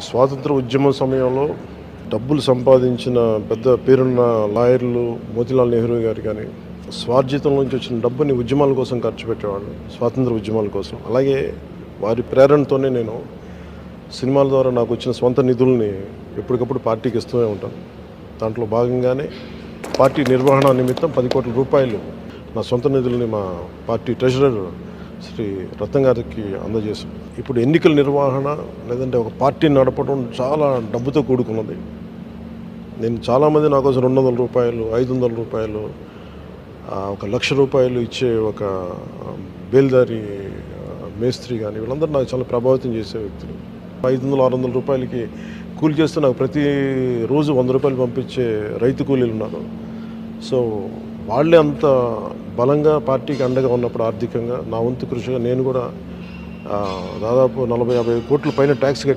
స్వాతంత్ర ఉద్యమం సమయంలో డబ్బులు సంపాదించిన పెద్ద పేరున్న లాయర్లు మోతిలాల్ నెహ్రూ గారు కానీ స్వార్జితం నుంచి వచ్చిన డబ్బుని ఉద్యమాల కోసం ఖర్చు పెట్టేవాళ్ళు స్వాతంత్ర ఉద్యమాల కోసం. అలాగే వారి ప్రేరణతోనే నేను సినిమాల ద్వారా నాకు వచ్చిన స్వంత నిధుల్ని ఎప్పటికప్పుడు పార్టీకి ఇస్తూనే ఉంటాను. దాంట్లో భాగంగానే పార్టీ నిర్వహణ నిమిత్తం పది కోట్ల రూపాయలు నా సొంత నిధుల్ని మా పార్టీ ట్రెజరర్ శ్రీ రత్నం గారికి అందజేశాం ఇప్పుడు ఎన్నికల నిర్వహణ లేదంటే ఒక పార్టీని నడపడం చాలా డబ్బుతో కూడుకున్నది. నేను చాలామంది నా కోసం రెండు వందల రూపాయలు ఐదు వందల రూపాయలు ఒక లక్ష రూపాయలు ఇచ్చే ఒక బేల్దారి మేస్త్రి కానీ వీళ్ళందరూ నాకు చాలా ప్రభావితం చేసే వ్యక్తులు. ఐదు వందలు ఆరు వందల రూపాయలకి కూలి చేస్తే నాకు ప్రతి రోజు వంద రూపాయలు పంపించే రైతు కూలీలు ఉన్నారు. సో వాళ్ళే అంత బలంగా పార్టీకి అండగా ఉన్నప్పుడు ఆర్థికంగా నా వంతు కృషిగా నేను కూడా దాదాపు నలభై యాభై కోట్ల పైన ట్యాక్స్ కట్టి